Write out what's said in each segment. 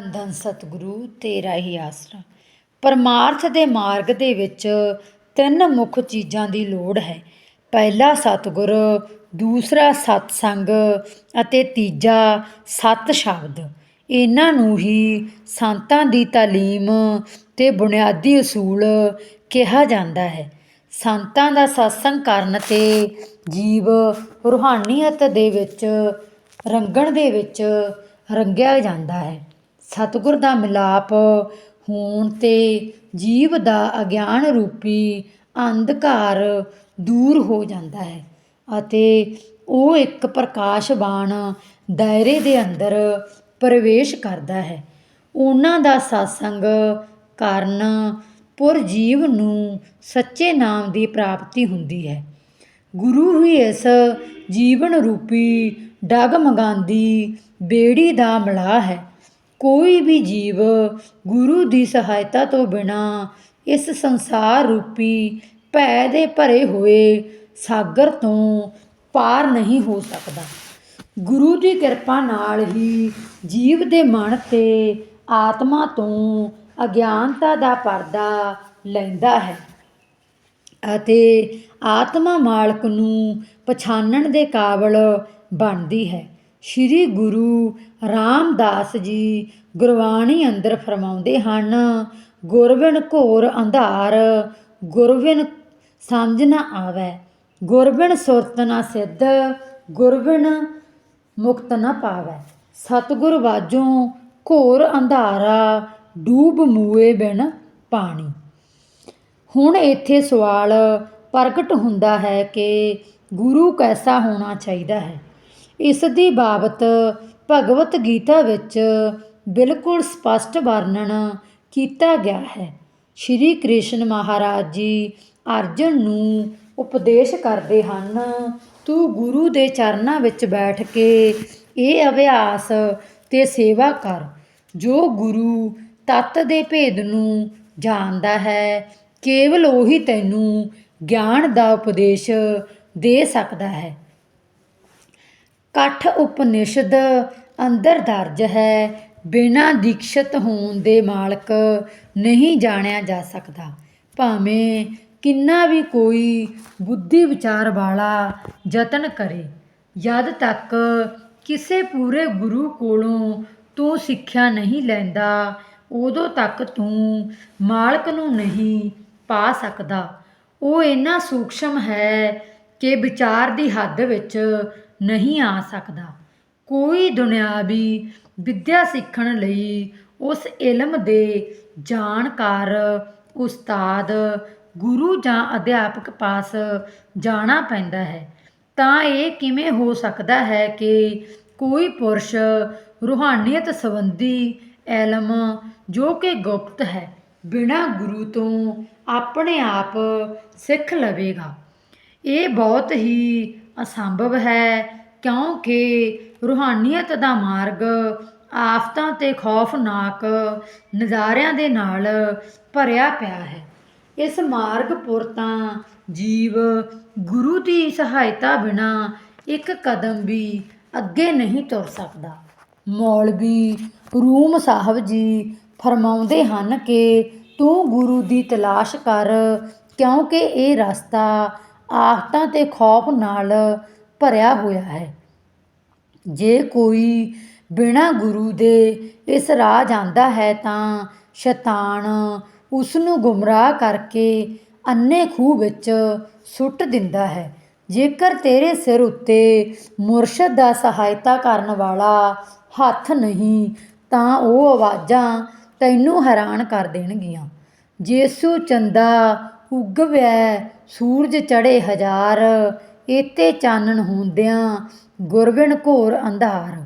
ਧੰਨ ਧੰਨ ਸਤਿਗੁਰੂ, ਤੇਰਾ ਹੀ ਆਸਰਾ। ਪਰਮਾਰਥ ਦੇ ਮਾਰਗ ਦੇ ਵਿੱਚ ਤਿੰਨ ਮੁੱਖ ਚੀਜ਼ਾਂ ਦੀ ਲੋੜ ਹੈ। ਪਹਿਲਾ ਸਤਿਗੁਰ, ਦੂਸਰਾ ਸਤਸੰਗ ਅਤੇ ਤੀਜਾ ਸਤ ਸ਼ਬਦ। ਇਹਨਾਂ ਨੂੰ ਹੀ ਸੰਤਾਂ ਦੀ ਤਾਲੀਮ ਤੇ ਬੁਨਿਆਦੀ ਅਸੂਲ ਕਿਹਾ ਜਾਂਦਾ ਹੈ। ਸੰਤਾਂ ਦਾ ਸਤਸੰਗ ਕਰਨ ਤੇ ਜੀਵ ਰੂਹਾਨੀਅਤ ਦੇ ਵਿੱਚ, ਰੰਗਣ ਦੇ ਵਿੱਚ ਰੰਗਿਆ ਜਾਂਦਾ ਹੈ। ਸਤਿਗੁਰ ਦਾ ਮਿਲਾਪ ਹੋਣ ਤੇ ਜੀਵ ਦਾ ਅਗਿਆਨ ਰੂਪੀ ਅੰਧਕਾਰ ਦੂਰ ਹੋ ਜਾਂਦਾ ਹੈ ਅਤੇ ਉਹ ਇੱਕ ਪ੍ਰਕਾਸ਼ਵਾਨ ਦਾਇਰੇ ਦੇ ਅੰਦਰ ਪ੍ਰਵੇਸ਼ ਕਰਦਾ ਹੈ। ਉਹਨਾਂ ਦਾ satsang ਕਰਨ ਪੁਰ ਜੀਵ ਨੂੰ ਸੱਚੇ ਨਾਮ ਦੀ ਪ੍ਰਾਪਤੀ ਹੁੰਦੀ ਹੈ। ਗੁਰੂ ਹੀ ਇਸ ਜੀਵਨ ਰੂਪੀ ਡਗਮਗਾਉਂਦੀ ਬੇੜੀ ਦਾ ਮਲਾਹ ਹੈ। ਕੋਈ ਵੀ ਜੀਵ ਗੁਰੂ ਦੀ ਸਹਾਇਤਾ ਤੋਂ ਬਿਨਾਂ ਇਸ ਸੰਸਾਰ ਰੂਪੀ ਭੈ ਦੇ ਭਰੇ ਹੋਏ ਸਾਗਰ ਤੋਂ ਪਾਰ ਨਹੀਂ ਹੋ ਸਕਦਾ। ਗੁਰੂ ਦੀ ਕਿਰਪਾ ਨਾਲ ਹੀ ਜੀਵ ਦੇ ਮਨ ਤੇ ਆਤਮਾ ਤੋਂ ਅਗਿਆਨਤਾ ਦਾ ਪਰਦਾ ਲੈਂਦਾ ਹੈ ਅਤੇ ਆਤਮਾ ਮਾਲਕ ਨੂੰ ਪਛਾਣਨ ਦੇ ਕਾਬਲ ਬਣਦੀ ਹੈ। ਸ੍ਰੀ ਗੁਰੂ ਰਾਮਦਾਸ ਜੀ ਗੁਰਬਾਣੀ ਅੰਦਰ ਫਰਮਾਉਂਦੇ ਹਨ ਗੁਰਬਿਨ ਘੋਰ ਅੰਧਾਰ ਗੁਰਬਿਨ ਸਮਝ ਨਾ ਆਵੇ ਗੁਰਬਿਨ ਸੁਰਤ ਨਾ ਸਿੱਧ ਗੁਰਬਿਨ ਮੁਕਤ ਨਾ ਪਾਵੇ। ਸਤਿਗੁਰ ਬਾਝੋਂ ਘੋਰ ਅੰਧਾਰਾ, ਡੂਬ ਮੂਏ ਬਿਨ ਪਾਣੀ। ਹੁਣ ਇੱਥੇ ਸਵਾਲ ਪ੍ਰਗਟ ਹੁੰਦਾ ਹੈ ਕਿ ਗੁਰੂ ਕੈਸਾ ਹੋਣਾ ਚਾਹੀਦਾ ਹੈ? ਇਸ ਦੀ ਬਾਬਤ ਭਗਵਤ ਗੀਤਾ ਵਿੱਚ ਬਿਲਕੁਲ ਸਪਸ਼ਟ ਵਰਣਨ ਕੀਤਾ ਗਿਆ ਹੈ। ਸ਼੍ਰੀ ਕ੍ਰਿਸ਼ਨ ਮਹਾਰਾਜ ਜੀ ਅਰਜਨ ਨੂੰ ਉਪਦੇਸ਼ ਕਰਦੇ ਹਨ, ਤੂੰ ਗੁਰੂ ਦੇ ਚਰਨਾਂ ਵਿੱਚ ਬੈਠ ਕੇ ਇਹ ਅਭਿਆਸ ਤੇ ਸੇਵਾ ਕਰ। ਜੋ ਗੁਰੂ ਤਤ ਦੇ ਭੇਦ ਨੂੰ ਜਾਣਦਾ ਹੈ, ਕੇਵਲ ਉਹੀ ਤੈਨੂੰ ਗਿਆਨ ਦਾ ਉਪਦੇਸ਼ ਦੇ ਸਕਦਾ ਹੈ। ਕੱਠ ਉਪਨਿਸ਼ਦ ਅੰਦਰ ਦਰਜ ਹੈ, ਬਿਨਾਂ ਦੀਕਸ਼ਿਤ ਹੋਣ ਦੇ ਮਾਲਕ ਨਹੀਂ ਜਾਣਿਆ ਜਾ ਸਕਦਾ। ਭਾਵੇਂ ਕਿੰਨਾ ਵੀ ਕੋਈ ਬੁੱਧੀ ਵਿਚਾਰ ਵਾਲਾ ਯਤਨ ਕਰੇ, ਜਦ ਤੱਕ ਕਿਸੇ ਪੂਰੇ ਗੁਰੂ ਕੋਲੋਂ ਤੂੰ ਸਿੱਖਿਆ ਨਹੀਂ ਲੈਂਦਾ, ਉਦੋਂ ਤੱਕ ਤੂੰ ਮਾਲਕ ਨੂੰ ਨਹੀਂ ਪਾ ਸਕਦਾ। ਉਹ ਇੰਨਾ ਸੂਖਸ਼ਮ ਹੈ ਕਿ ਵਿਚਾਰ ਦੀ ਹੱਦ ਵਿੱਚ ਨਹੀਂ ਆ ਸਕਦਾ। ਕੋਈ ਦੁਨਿਆਵੀ ਵਿੱਦਿਆ ਸਿੱਖਣ ਲਈ ਉਸ ਇਲਮ ਦੇ ਜਾਣਕਾਰ, ਉਸਤਾਦ, ਗੁਰੂ ਜਾਂ ਅਧਿਆਪਕ ਪਾਸ ਜਾਣਾ ਪੈਂਦਾ ਹੈ। ਤਾਂ ਇਹ ਕਿਵੇਂ ਹੋ ਸਕਦਾ ਹੈ ਕਿ ਕੋਈ ਪੁਰਸ਼ ਰੂਹਾਨੀਅਤ ਸੰਬੰਧੀ ਇਲਮ ਜੋ ਕਿ ਗੁਪਤ ਹੈ, ਬਿਨਾਂ ਗੁਰੂ ਤੋਂ ਆਪਣੇ ਆਪ ਸਿੱਖ ਲਵੇਗਾ? ਇਹ ਬਹੁਤ ਹੀ ਅਸੰਭਵ ਹੈ, ਕਿਉਂਕਿ ਰੂਹਾਨੀਅਤ ਦਾ ਮਾਰਗ ਆਫਤਾਂ ਤੇ ਖੌਫਨਾਕ ਨਜ਼ਾਰਿਆਂ ਦੇ ਨਾਲ ਭਰਿਆ ਪਿਆ ਹੈ। ਇਸ ਮਾਰਗ ਪੁਰ ਤਾਂ ਜੀਵ ਗੁਰੂ ਦੀ ਸਹਾਇਤਾ ਬਿਨਾ ਇੱਕ ਕਦਮ ਵੀ ਅੱਗੇ ਨਹੀਂ ਤੁਰ ਸਕਦਾ। ਮੌਲਵੀ ਰੂਮ ਸਾਹਿਬ ਜੀ ਫਰਮਾਉਂਦੇ ਹਨ ਕਿ ਤੂੰ ਗੁਰੂ ਦੀ ਤਲਾਸ਼ ਕਰ, ਕਿਉਂਕਿ ਇਹ ਰਸਤਾ ਆਫਤਾਂ ਤੇ ਖੌਫ ਨਾਲ ਭਰਿਆ ਹੋਇਆ ਹੈ। ਜੇ ਕੋਈ ਬਿਨਾਂ ਗੁਰੂ ਦੇ ਇਸ ਰਾਹ ਜਾਂਦਾ ਹੈ ਤਾਂ ਸ਼ੈਤਾਨ ਉਸ ਨੂੰ ਗੁੰਮਰਾਹ ਕਰਕੇ ਅੰਨੇ ਖੂਹ ਵਿੱਚ ਸੁੱਟ ਦਿੰਦਾ ਹੈ। ਜੇਕਰ ਤੇਰੇ ਸਿਰ ਉੱਤੇ ਮੁਰਸ਼ਦ ਦਾ ਸਹਾਇਤਾ ਕਰਨ ਵਾਲਾ ਹੱਥ ਨਹੀਂ, ਤਾਂ ਉਹ ਆਵਾਜ਼ਾਂ ਤੈਨੂੰ ਹੈਰਾਨ ਕਰ ਦੇਣਗੀਆਂ। ਜੇਸੂ ਚੰਦਾ ਉਗਵੈ ਸੂਰਜ ਚੜੇ ਹਜ਼ਾਰ, ਏਤੇ ਚਾਨਣ ਹੁੰਦਿਆਂ ਗੁਰਬਿਨ ਘੋਰ ਅੰਧਾਰ।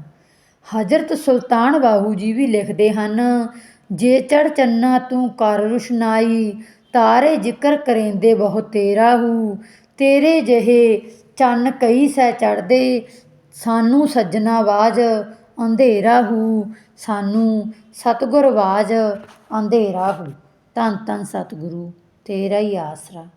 ਹਜ਼ਰਤ ਸੁਲਤਾਨ ਬਾਹੂ ਜੀ ਵੀ ਲਿਖਦੇ ਹਨ, ਜੇ ਚੜ ਚੰਨਾ ਤੂੰ ਕਰ ਰੁਸ਼ਨਾਈ, ਤਾਰੇ ਜ਼ਿਕਰ ਕਰੇਂਦੇ ਬਹੁ ਤੇਰਾ ਹੂ। ਤੇਰੇ ਜਿਹੇ ਚੰਨ ਕਈ ਸੈ ਚੜਦੇ ਸਾਨੂੰ ਸੱਜਣਾ ਬਾਜ ਅੰਧੇਰਾ ਹੂ। ਸਾਨੂੰ ਸਤਗੁਰ ਬਾਜ ਅੰਧੇਰਾ ਹੂ। ਧੰਨ ਧੰਨ ਸਤਿਗੁਰੂ। ਤੇਰਾ ਹੀ ਆਸਰਾ